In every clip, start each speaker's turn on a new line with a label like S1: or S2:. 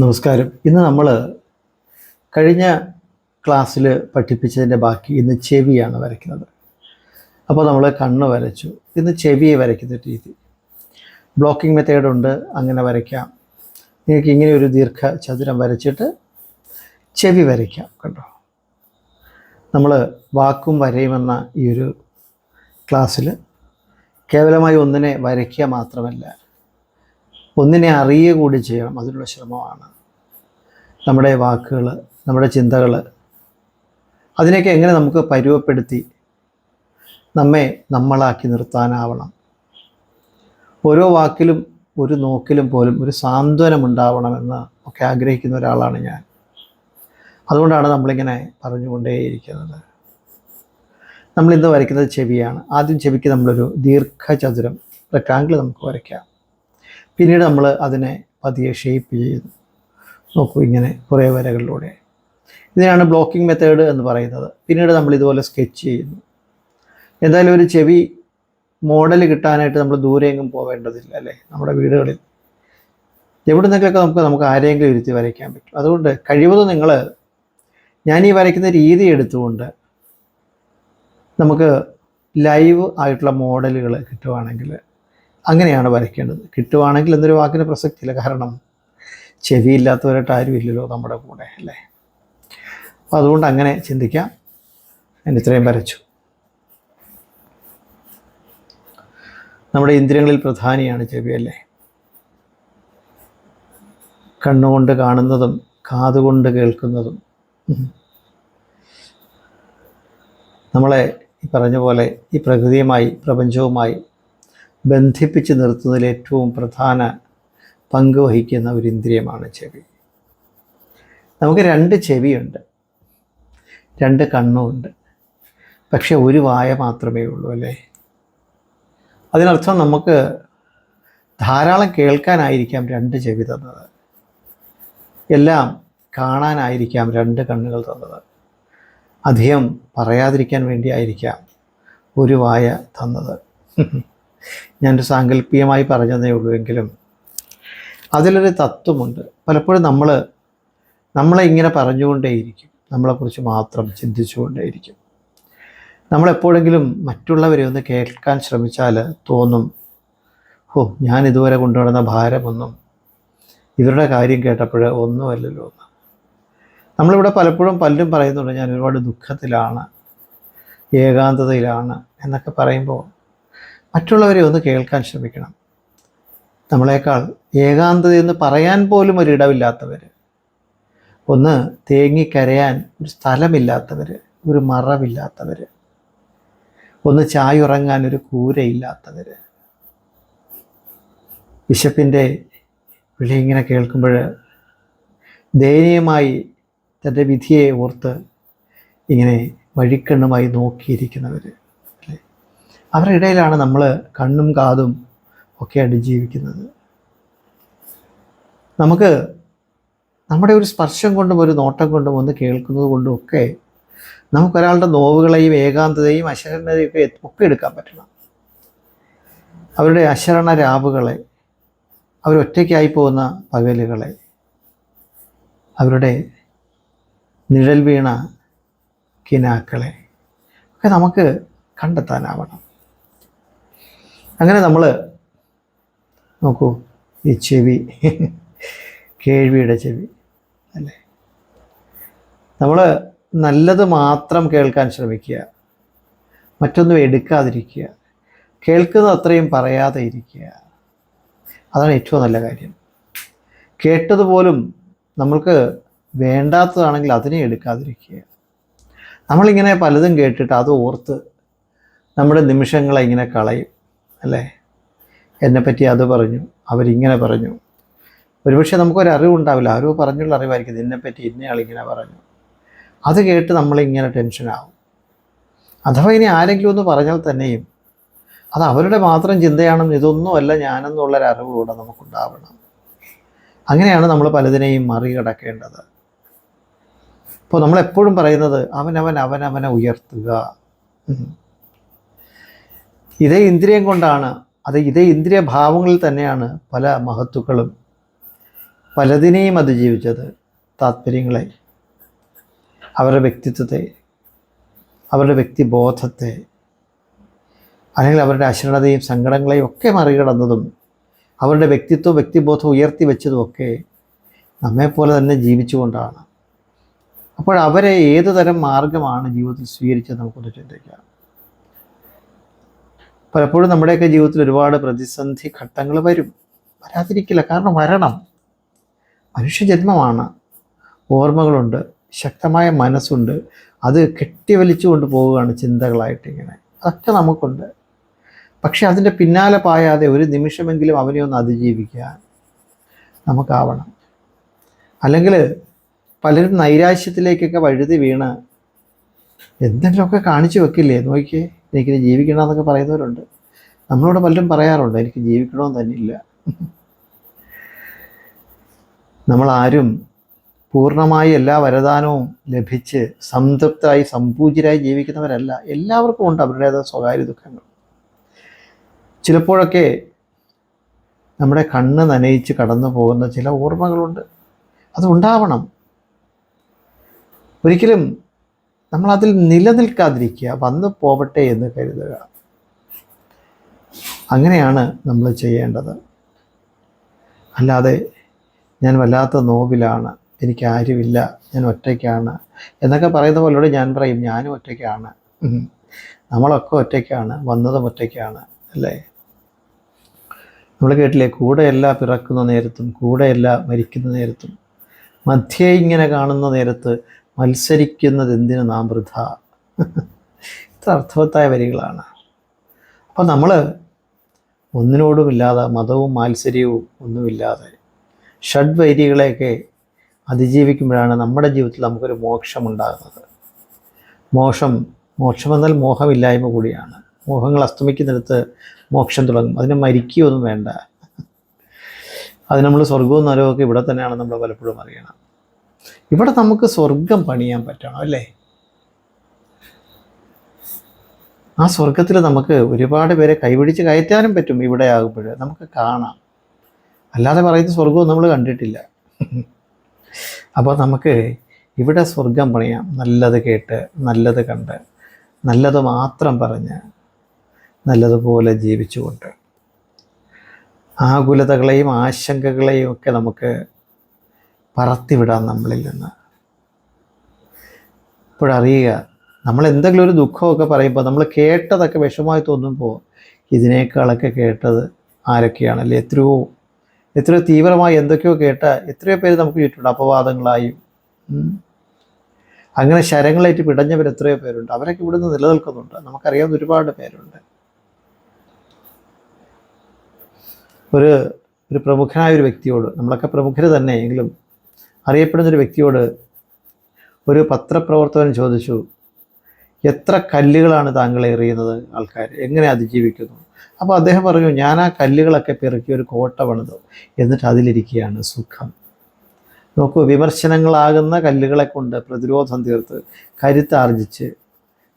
S1: നമസ്കാരം. ഇന്ന് നമ്മൾ കഴിഞ്ഞ ക്ലാസ്സിൽ പഠിപ്പിച്ചതിന്റെ ബാക്കി ഇന്ന് ചെവിയാണ് വരയ്ക്കുന്നത്. അപ്പോൾ നമ്മൾ കണ്ണ് വരച്ചു. ഇന്ന് ചെവിയെ വരയ്ക്കുന്ന രീതി. ബ്ലോക്കിംഗ് മെത്തേഡ് ഉണ്ട് അങ്ങനെ വരയ്ക്കാം. നിങ്ങൾക്ക് ഇങ്ങനെ ഒരു ദീർഘ ചതുരം വരച്ചിട്ട് ചെവി വരയ്ക്കാം കണ്ടോ? നമ്മൾ വാക്കും വരയുമെന്ന ഈ ഒരു ക്ലാസ്സിൽ കേവലമായി ഒന്നിനെ വരയ്ക്കുക മാത്രമല്ല ഒന്നിനെ അറിയുക കൂടി ചെയ്യണം. അതിനുള്ള ശ്രമമാണ്. നമ്മുടെ വാക്കുകൾ നമ്മുടെ ചിന്തകൾ അതിനെയൊക്കെ എങ്ങനെ നമുക്ക് പരുവപ്പെടുത്തി നമ്മെ നമ്മളാക്കി നിർത്താനാവണം. ഓരോ വാക്കിലും ഒരു നോക്കിലും പോലും ഒരു സാന്ത്വനമുണ്ടാവണമെന്ന് ഒക്കെ ആഗ്രഹിക്കുന്ന ഒരാളാണ് ഞാൻ. അതുകൊണ്ടാണ് നമ്മളിങ്ങനെ പറഞ്ഞുകൊണ്ടേയിരിക്കുന്നത്. നമ്മളിന്ന് വരയ്ക്കുന്നത് ചെവിയാണ്. ആദ്യം ചെവിക്ക് നമ്മളൊരു ദീർഘചതുരം റെക്ടാങ്കിൾ നമുക്ക് വരയ്ക്കാം. പിന്നീട് നമ്മൾ അതിനെ പതിയെ ഷേപ്പ് ചെയ്യുന്നു നോക്കൂ ഇങ്ങനെ കുറേ വരകളിലൂടെ. ഇതിനാണ് ബ്ലോക്കിംഗ് മെത്തേഡ് എന്ന് പറയുന്നത്. പിന്നീട് നമ്മൾ ഇതുപോലെ സ്കെച്ച് ചെയ്യുന്നു. എന്തായാലും ഒരു ചെവി മോഡൽ കിട്ടാനായിട്ട് നമ്മൾ ദൂരെയെങ്കിലും പോവേണ്ടതില്ല അല്ലേ? നമ്മുടെ വീടുകളിൽ. എവിടെ നിന്നൊക്കെ നമുക്ക് നമുക്ക് ആരെയെങ്കിലും ഇരുത്തി വരയ്ക്കാൻ പറ്റും. അതുകൊണ്ട് കഴിവതും നിങ്ങൾ ഞാൻ ഈ വരയ്ക്കുന്ന രീതി എടുത്തുകൊണ്ട് നമുക്ക് ലൈവ് ആയിട്ടുള്ള മോഡലുകൾ കിട്ടുവാണെങ്കിൽ അങ്ങനെയാണ് വരയ്ക്കേണ്ടത്. കിട്ടുവാണെങ്കിൽ എന്നൊരു വാക്കിന് പ്രസക്തിയില്ല. കാരണം ചെവിയില്ലാത്തവരായിട്ട് ആരും ഇല്ലല്ലോ നമ്മുടെ കൂടെ അല്ലേ? അപ്പോൾ അതുകൊണ്ട് അങ്ങനെ ചിന്തിക്കാം. ഞാൻ ഇത്രയും വരച്ചു. നമ്മുടെ ഇന്ദ്രിയങ്ങളിൽ പ്രധാനിയാണ് ചെവി അല്ലേ? കണ്ണുകൊണ്ട് കാണുന്നതും കാതുകൊണ്ട് കേൾക്കുന്നതും. നമ്മളെ ഈ പറഞ്ഞ പോലെ ഈ പ്രകൃതിയുമായി പ്രപഞ്ചവുമായി ബന്ധിപ്പിച്ച് നിർത്തുന്നതിൽ ഏറ്റവും പ്രധാന പങ്ക് വഹിക്കുന്ന ഒരു ഇന്ദ്രിയമാണ് ചെവി. നമുക്ക് രണ്ട് ചെവിയുണ്ട്. രണ്ട് കണ്ണുമുണ്ട്. പക്ഷെ ഒരു വായ മാത്രമേ ഉള്ളൂ അല്ലേ? അതിനർത്ഥം നമുക്ക് ധാരാളം കേൾക്കാനായിരിക്കാം രണ്ട് ചെവി തന്നത്. എല്ലാം കാണാനായിരിക്കാം രണ്ട് കണ്ണുകൾ തന്നത്. അധികം പറയാതിരിക്കാൻ വേണ്ടിയായിരിക്കാം ഒരു വായ തന്നത്. ഞാനൊരു സാങ്കല്പികമായി പറഞ്ഞതേ ഉള്ളൂ എങ്കിലും അതിലൊരു തത്വമുണ്ട്. പലപ്പോഴും നമ്മൾ നമ്മളെ ഇങ്ങനെ പറഞ്ഞുകൊണ്ടേയിരിക്കും. നമ്മളെക്കുറിച്ച് മാത്രം ചിന്തിച്ചുകൊണ്ടേയിരിക്കും. നമ്മളെപ്പോഴെങ്കിലും മറ്റുള്ളവരെ ഒന്ന് കേൾക്കാൻ ശ്രമിച്ചാൽ തോന്നും ഓ ഞാൻ ഇതുവരെ കൊണ്ടുവരുന്ന ഭാരമൊന്നും ഇവരുടെ കാര്യം കേട്ടപ്പോൾ ഒന്നുമല്ലല്ലോ ഒന്ന് നമ്മളിവിടെ പലപ്പോഴും പലരും പറയുന്നുണ്ട് ഞാൻ ഒരുപാട് ദുഃഖത്തിലാണ് ഏകാന്തതയിലാണ് എന്നൊക്കെ പറയുമ്പോൾ മറ്റുള്ളവരെ ഒന്ന് കേൾക്കാൻ ശ്രമിക്കണം. നമ്മളെക്കാൾ ഏകാന്തതയെന്ന് പറയാൻ പോലും ഒരിടമില്ലാത്തവർ ഒന്ന് തേങ്ങിക്കരയാൻ ഒരു സ്ഥലമില്ലാത്തവർ ഒരു മറവില്ലാത്തവർ ഒന്ന് ചായുറങ്ങാൻ ഒരു കൂരയില്ലാത്തവർ ബിഷപ്പിന്റെ വിളി ഇങ്ങനെ കേൾക്കുമ്പോൾ ദയനീയമായി തന്റെ വിധിയെ ഓർത്ത് ഇങ്ങനെ വഴിക്കണ്ണുമായി നോക്കിയിരിക്കുന്നവർ അവരുടെ ഇടയിലാണ് നമ്മൾ കണ്ണും കാതും ഒക്കെ ആയിട്ട് ജീവിക്കുന്നത് നമുക്ക് നമ്മുടെ ഒരു സ്പർശം കൊണ്ടും ഒരു നോട്ടം കൊണ്ടും ഒന്ന് കേൾക്കുന്നത് കൊണ്ടും ഒക്കെ നമുക്കൊരാളുടെ നോവുകളെയും ഏകാന്തതയും അശരണതയും ഒക്കെ ഒക്കെ എടുക്കാൻ പറ്റണം. അവരുടെ അശരണ രാവുകളെ അവരൊറ്റയ്ക്കായി പോകുന്ന പകലുകളെ അവരുടെ നിഴൽ വീണ കിനാക്കളെ ഒക്കെ നമുക്ക് കണ്ടെത്താനാവണം. അങ്ങനെ നമ്മൾ നോക്കൂ ഈ ചെവി കേൾവിയുടെ ചെവി അല്ലേ? നമ്മൾ നല്ലത് മാത്രം കേൾക്കാൻ ശ്രമിക്കുക. മറ്റൊന്നും എടുക്കാതിരിക്കുക. കേൾക്കുന്നത് അത്രയും പറയാതെ ഇരിക്കുക. അതാണ് ഏറ്റവും നല്ല കാര്യം. കേട്ടതുപോലും നമ്മൾക്ക് വേണ്ടാത്തതാണെങ്കിൽ അതിനെ എടുക്കാതിരിക്കുക. നമ്മളിങ്ങനെ പലതും കേട്ടിട്ട് അത് ഓർത്ത് നമ്മുടെ നിമിഷങ്ങളെ ഇങ്ങനെ കളയും. അല്ലേ? എന്നെപ്പറ്റി അത് പറഞ്ഞു അവരിങ്ങനെ പറഞ്ഞു. ഒരുപക്ഷെ നമുക്കൊരു അറിവുണ്ടാവില്ല ആരോ പറഞ്ഞുള്ള അറിവായിരിക്കും. ഇതിനെപ്പറ്റി ഇന്നയാളിങ്ങനെ പറഞ്ഞു. അത് കേട്ട് നമ്മളിങ്ങനെ ടെൻഷനാവും. അഥവാ ഇനി ആരെങ്കിലും ഒന്ന് പറഞ്ഞാൽ തന്നെയും അത് അവരുടെ മാത്രം ചിന്തയാണെന്ന് ഇതൊന്നുമല്ല ഞാനെന്നുള്ളൊരു അറിവ് കൂടെ നമുക്കുണ്ടാവണം. അങ്ങനെയാണ് നമ്മൾ പലതിനെയും മറികടക്കേണ്ടത്. ഇപ്പോൾ നമ്മളെപ്പോഴും പറയുന്നത് അവനവൻ അവനവനെ ഉയർത്തുക. ഇതേ ഇന്ദ്രിയം കൊണ്ടാണ് അത് ഇതേ ഇന്ദ്രിയ ഭാവങ്ങളിൽ തന്നെയാണ് പല മഹത്തുക്കളും പലതിനെയും അതിജീവിച്ചത് താത്പര്യങ്ങളെ അവരുടെ വ്യക്തിത്വത്തെ അവരുടെ വ്യക്തിബോധത്തെ അല്ലെങ്കിൽ അവരുടെ അശ്രണതയും സങ്കടങ്ങളെയും ഒക്കെ മറികടന്നതും അവരുടെ വ്യക്തിത്വം വ്യക്തിബോധം ഉയർത്തി വെച്ചതുമൊക്കെ നമ്മെപ്പോലെ തന്നെ ജീവിച്ചുകൊണ്ടാണ്. അപ്പോൾ അവരെ ഏതു തരം മാർഗമാണ് ജീവിതത്തിൽ സ്വീകരിച്ചത് നമുക്കൊന്ന് ചിന്തിക്കാം. പലപ്പോഴും നമ്മുടെയൊക്കെ ജീവിതത്തിൽ ഒരുപാട് പ്രതിസന്ധി ഘട്ടങ്ങൾ വരും. വരാതിരിക്കില്ല. കാരണം വരണം. മനുഷ്യജന്മമാണ് ഓർമ്മകളുണ്ട്. ശക്തമായ മനസ്സുണ്ട്. അത് കെട്ടിവലിച്ചു കൊണ്ട് പോവുകയാണ് ചിന്തകളായിട്ട് ഇങ്ങനെ. അതൊക്കെ നമുക്കുണ്ട്. പക്ഷെ അതിന്റെ പിന്നാലെ പായാതെ ഒരു നിമിഷമെങ്കിലും അവനെ ഒന്ന് അതിജീവിക്കാൻ നമുക്കാവണം. അല്ലെങ്കിൽ പലരും നൈരാശ്യത്തിലേക്കൊക്കെ വഴുതി വീണ് എന്തെങ്കിലുമൊക്കെ കാണിച്ചു വെക്കില്ലേ? നോക്കി എനിക്ക് ജീവിക്കണം ജീവിക്കണമെന്നൊക്കെ പറയുന്നവരുണ്ട്. നമ്മളോട് പലരും പറയാറുണ്ട് എനിക്ക് ജീവിക്കണമെന്ന് തന്നെ ഇല്ല നമ്മളാരും പൂർണമായി എല്ലാ വരദാനവും ലഭിച്ച് സംതൃപ്തരായി സംപൂജിരായി ജീവിക്കുന്നവരല്ല. എല്ലാവർക്കും ഉണ്ട് അവരുടേതായ സ്വകാര്യ ദുഃഖങ്ങൾ. ചിലപ്പോഴൊക്കെ നമ്മുടെ കണ്ണ് നനയിച്ച് കടന്നു പോകുന്ന ചില ഓർമ്മകളുണ്ട്. അതുണ്ടാവണം ഒരിക്കലും നമ്മളതിൽ നിലനിൽക്കാതിരിക്കുക വന്നു പോവട്ടെ എന്ന് കരുതുക. അങ്ങനെയാണ് നമ്മൾ ചെയ്യേണ്ടത്. അല്ലാതെ ഞാൻ വല്ലാത്ത നോവിലാണ് എനിക്ക് ആരുമില്ല ഞാൻ ഒറ്റയ്ക്കാണ് എന്നൊക്കെ പറയുന്ന പോലോട് ഞാൻ പറയും ഞാനും ഒറ്റയ്ക്കാണ്. നമ്മളൊക്കെ ഒറ്റയ്ക്കാണ് വന്നതും ഒറ്റയ്ക്കാണ് അല്ലേ? നമ്മൾ കേട്ടില്ലേ കൂടെയല്ല പിറക്കുന്ന നേരത്തും കൂടെയല്ല മരിക്കുന്ന നേരത്തും മധ്യേ ഇങ്ങനെ കാണുന്ന നേരത്ത് മത്സരിക്കുന്നത് എന്തിനു നാം വൃഥ? ഇത്ര അർത്ഥവത്തായ വരികളാണ്. അപ്പോൾ നമ്മൾ ഒന്നിനോടുമില്ലാതെ മതവും മാത്സര്യവും ഒന്നുമില്ലാതെ ഷഡ്വൈരികളെയൊക്കെ അതിജീവിക്കുമ്പോഴാണ് നമ്മുടെ ജീവിതത്തിൽ നമുക്കൊരു മോക്ഷമുണ്ടാകുന്നത്. മോക്ഷം മോക്ഷമെന്നാൽ മോഹമില്ലായ്മ കൂടിയാണ്. മോഹങ്ങൾ അസ്തമിക്കുന്നിടത്ത് മോക്ഷം തുടങ്ങും. അതിനെ മരിക്കുകയൊന്നും വേണ്ട. അത് നമ്മൾ സ്വർഗവും ഒക്കെ ഇവിടെ തന്നെയാണ് നമ്മൾ പലപ്പോഴും അറിയണം. ഇവിടെ നമുക്ക് സ്വർഗം പണിയാൻ പറ്റണം അല്ലേ? ആ സ്വർഗത്തിൽ നമുക്ക് ഒരുപാട് പേരെ കൈപിടിച്ച് കയറ്റാനും പറ്റും ഇവിടെ ആകുമ്പോൾ. നമുക്ക് കാണാം. അല്ലാതെ പറയുന്ന സ്വർഗവും നമ്മൾ കണ്ടിട്ടില്ല. അപ്പോൾ നമുക്ക് ഇവിടെ സ്വർഗം പണിയാം. നല്ലത് കേട്ട് നല്ലത് കണ്ട് നല്ലത് മാത്രം പറഞ്ഞ് നല്ലതുപോലെ ജീവിച്ചുകൊണ്ട്. ആകുലതകളെയും ആശങ്കകളെയും ഒക്കെ നമുക്ക് പറത്തിവിടാം നമ്മളിൽ നിന്ന്. ഇപ്പോഴറിയുക നമ്മൾ എന്തെങ്കിലും ഒരു ദുഃഖമൊക്കെ പറയുമ്പോൾ നമ്മൾ കേട്ടതൊക്കെ വിഷമമായി തോന്നുമ്പോൾ ഇതിനേക്കാളൊക്കെ കേട്ടത് ആരൊക്കെയാണല്ലേ എത്രയോ എത്രയോ തീവ്രമായി എന്തൊക്കെയോ കേട്ട എത്രയോ പേര് നമുക്ക് ചുറ്റുണ്ട് അപവാദങ്ങളായും. അങ്ങനെ ശരങ്ങളേറ്റ് പിടഞ്ഞവർ എത്രയോ പേരുണ്ട്. അവരൊക്കെ ഇവിടുന്ന് നിലനിൽക്കുന്നുണ്ട്. നമുക്കറിയാവുന്ന ഒരുപാട് പേരുണ്ട്. ഒരു ഒരു പ്രമുഖനായ ഒരു വ്യക്തിയോട് നമ്മളൊക്കെ പ്രമുഖർ തന്നെ എങ്കിലും അറിയപ്പെടുന്ന ഒരു വ്യക്തിയോട് ഒരു പത്രപ്രവർത്തകൻ ചോദിച്ചു എത്ര കല്ലുകളാണ് താങ്കൾ എറിയുന്നത് ആൾക്കാർ എങ്ങനെ അതിജീവിക്കുന്നു അപ്പോൾ അദ്ദേഹം പറഞ്ഞു ഞാൻ ആ കല്ലുകളൊക്കെ പെറുക്കി ഒരു കോട്ട പണിതു. എന്നിട്ട് അതിലിരിക്കുകയാണ് സുഖം. നോക്കൂ വിമർശനങ്ങളാകുന്ന കല്ലുകളെ കൊണ്ട് പ്രതിരോധം തീർത്ത് കരുത്താർജിച്ച്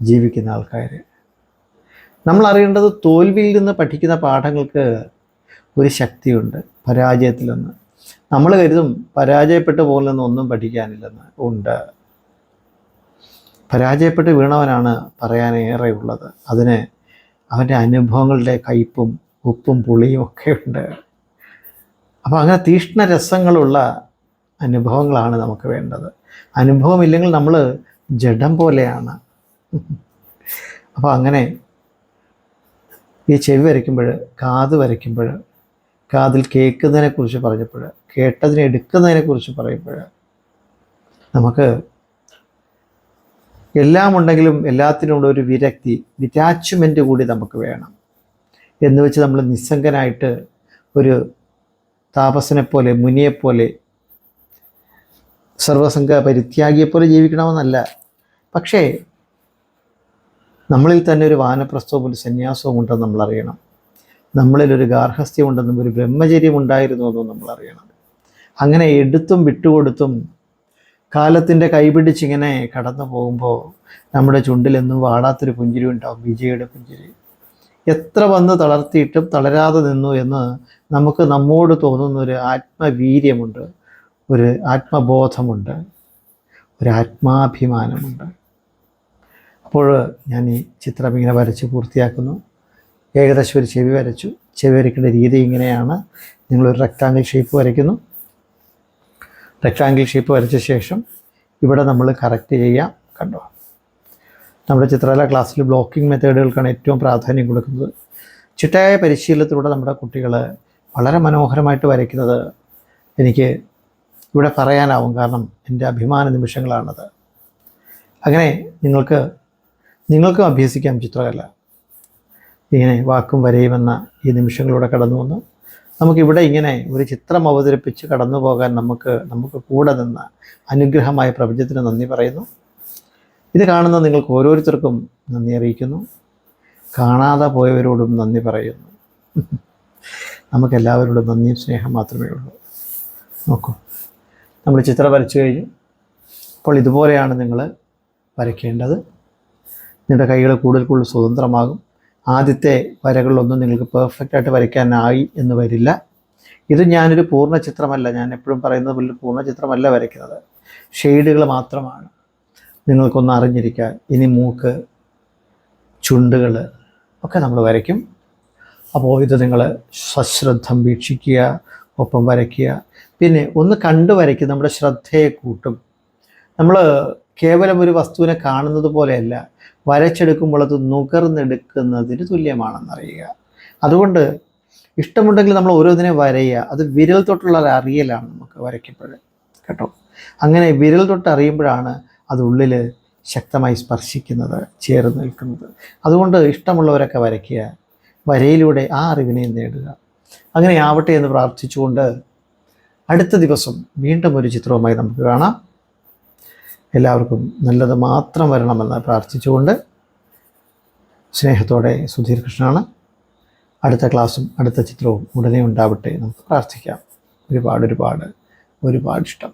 S1: ജീവിക്കുന്ന ആൾക്കാർ നമ്മൾ അറിയേണ്ടത് തോൽവിയിൽ നിന്ന് പഠിക്കുന്ന പാഠങ്ങൾക്ക് ഒരു ശക്തിയുണ്ട് പരാജയത്തിൽ നിന്ന് നമ്മൾ കരുതും പരാജയപ്പെട്ടു പോകുന്നതെന്ന് ഒന്നും പഠിക്കാനില്ലെന്ന് ഉണ്ട്. പരാജയപ്പെട്ട് വീണവനാണ് പറയാനേറെ ഉള്ളത് അതിന് അവന്റെ അനുഭവങ്ങളുടെ കയ്പും ഉപ്പും പുളിയും ഒക്കെ ഉണ്ട്. അപ്പോൾ അങ്ങനെ തീഷ്ണ രസങ്ങളുള്ള അനുഭവങ്ങളാണ് നമുക്ക് വേണ്ടത്. അനുഭവമില്ലെങ്കിൽ നമ്മൾ ജഡം പോലെയാണ്. അപ്പോൾ അങ്ങനെ ഈ ചെവി വരയ്ക്കുമ്പോൾ കാത് വരയ്ക്കുമ്പോൾ കാതിൽ കേൾക്കുന്നതിനെക്കുറിച്ച് പറഞ്ഞപ്പോൾ കേട്ടതിനെ എടുക്കുന്നതിനെക്കുറിച്ച് പറയുമ്പോൾ നമുക്ക് എല്ലാം ഉണ്ടെങ്കിലും എല്ലാത്തിനും ഒരു വിരക്തി ഡിറ്റാച്ച്മെന്റ് കൂടി നമുക്ക് വേണം. എന്ന് വെച്ച് നമ്മൾ നിസ്സംഗനായിട്ട് ഒരു താപസനെ പോലെ മുനിയെപ്പോലെ സർവസംഘ പരിത്യാഗിയെപ്പോലെ ജീവിക്കണമെന്നല്ല. പക്ഷേ നമ്മളിൽ തന്നെ ഒരു വാനപ്രസ്ഥവും ഒരു സന്യാസവും ഉണ്ടെന്ന് നമ്മൾ അറിയണം നമ്മളിൽ ഒരു ഗാർഹസ്ഥ്യം ഉണ്ടെന്നും ഒരു ബ്രഹ്മചര്യം ഉണ്ടായിരുന്നു എന്നും നമ്മൾ അറിയണം അങ്ങനെ എടുത്തും വിട്ടുകൊടുത്തും കാലത്തിന്റെ കൈപിടിച്ചിങ്ങനെ കടന്നു പോകുമ്പോൾ നമ്മുടെ ചുണ്ടിലെന്നും വാടാത്തൊരു പുഞ്ചിരി ഉണ്ടാവും വിജയുടെ പുഞ്ചിരി. എത്ര വന്ന് തളർത്തിയിട്ടും തളരാതെ നിന്നു എന്ന് നമുക്ക് നമ്മോട് തോന്നുന്ന ഒരു ആത്മവീര്യമുണ്ട് ഒരു ആത്മബോധമുണ്ട് ഒരു ആത്മാഭിമാനമുണ്ട്. അപ്പോൾ ഞാൻ ഈ ചിത്രം ഇങ്ങനെ വരച്ച് പൂർത്തിയാക്കുന്നു. ഏകദേശം ഒരു ചെവി വരച്ചു. ചെവി വരയ്ക്കേണ്ട രീതി ഇങ്ങനെയാണ്. നിങ്ങളൊരു റെക്റ്റാങ്കിൾ ഷേപ്പ് വരയ്ക്കുന്നു. റെക്റ്റാങ്കിൾ ഷേപ്പ് വരച്ച ശേഷം ഇവിടെ നമ്മൾ കറക്റ്റ് ചെയ്യാം. കണ്ടോ? നമ്മുടെ ചിത്രകല ക്ലാസ്സിൽ ബ്ലോക്കിംഗ് മെത്തേഡുകൾക്കാണ് ഏറ്റവും പ്രാധാന്യം കൊടുക്കുന്നത്. ചിട്ടയായ പരിശീലനത്തിലൂടെ നമ്മുടെ കുട്ടികൾ വളരെ മനോഹരമായിട്ട് വരയ്ക്കുന്നത് എനിക്ക് ഇവിടെ പറയാനാവും. കാരണം എന്റെ അഭിമാന നിമിഷങ്ങളാണത്. അങ്ങനെ നിങ്ങൾക്ക് നിങ്ങൾക്കും അഭ്യസിക്കാം ചിത്രകല. ഇങ്ങനെ വാക്കും വരയുമെന്ന ഈ നിമിഷങ്ങളിലൂടെ കടന്നു വന്ന്. നമുക്കിവിടെ ഇങ്ങനെ ഒരു ചിത്രം അവതരിപ്പിച്ച് കടന്നു പോകാൻ നമുക്ക് നമുക്ക് കൂടെ നിന്ന അനുഗ്രഹമായ പ്രപഞ്ചത്തിന് നന്ദി പറയുന്നു. ഇത് കാണുന്ന നിങ്ങൾക്ക് ഓരോരുത്തർക്കും നന്ദി അറിയിക്കുന്നു. കാണാതെ പോയവരോടും നന്ദി പറയുന്നു. നമുക്കെല്ലാവരോടും നന്ദിയും സ്നേഹം മാത്രമേ ഉള്ളൂ. നോക്കൂ. നമ്മൾ ചിത്രം വരച്ചു കഴിഞ്ഞു. അപ്പോൾ ഇതുപോലെയാണ് നിങ്ങൾ വരയ്ക്കേണ്ടത്. നിങ്ങളുടെ കൈകൾ കൂടുതൽ കൂടുതൽ സ്വതന്ത്രമാകും. ആദ്യത്തെ വരകളിലൊന്നും നിങ്ങൾക്ക് പെർഫെക്റ്റ് ആയിട്ട് വരയ്ക്കാനായി എന്ന് വരില്ല. ഇത് ഞാനൊരു പൂർണ ചിത്രമല്ല ഞാൻ എപ്പോഴും പറയുന്നത് പോലെ പൂർണ ചിത്രമല്ല വരയ്ക്കുന്നത്. ഷെയ്ഡുകൾ മാത്രമാണ്. നിങ്ങൾക്കൊന്ന് അറിഞ്ഞിരിക്കുക. ഇനി മൂക്ക് ചുണ്ടുകൾ ഒക്കെ നമ്മൾ വരയ്ക്കും. അപ്പോൾ ഇത് നിങ്ങൾ സശ്രദ്ധം വീക്ഷിക്കുക ഒപ്പം വരയ്ക്കുക. പിന്നെ ഒന്ന് കണ്ടു വരയ്ക്കുക നമ്മുടെ ശ്രദ്ധയെ കൂട്ടും. നമ്മൾ കേവലം ഒരു വസ്തുവിനെ കാണുന്നത് പോലെയല്ല വരച്ചെടുക്കുമ്പോൾ അത് നുകർന്നെടുക്കുന്നതിന് തുല്യമാണെന്നറിയുക. അതുകൊണ്ട് ഇഷ്ടമുണ്ടെങ്കിൽ നമ്മൾ ഓരോന്നിനെ വരയുക അത് വിരൽ തൊട്ടുള്ള ഒരു അറിയലാണ് നമുക്ക് വരയ്ക്കുമ്പോൾ കേട്ടോ? അങ്ങനെ വിരൽ തൊട്ട് അറിയുമ്പോഴാണ് അത് ഉള്ളിൽ ശക്തമായി സ്പർശിക്കുന്നത് ചേർന്ന് നിൽക്കുന്നത്. അതുകൊണ്ട് ഇഷ്ടമുള്ളവരൊക്കെ വരയ്ക്കുക. വരയിലൂടെ ആ അറിവിനെ നേടുക. അങ്ങനെ ആവട്ടെ എന്ന് പ്രാർത്ഥിച്ചുകൊണ്ട് അടുത്ത ദിവസം വീണ്ടും ഒരു ചിത്രവുമായി നമുക്ക് കാണാം. എല്ലാവർക്കും നല്ലത് മാത്രം വരണമെന്ന് പ്രാർത്ഥിച്ചുകൊണ്ട് സ്നേഹത്തോടെ സുധീർ കൃഷ്ണനാണ്. അടുത്ത ക്ലാസ്സും അടുത്ത ചിത്രവും ഉടനെ ഉണ്ടാവട്ടെ നമുക്ക് പ്രാർത്ഥിക്കാം. ഒരുപാട് ഒരുപാട് ഒരുപാട് ഇഷ്ടം.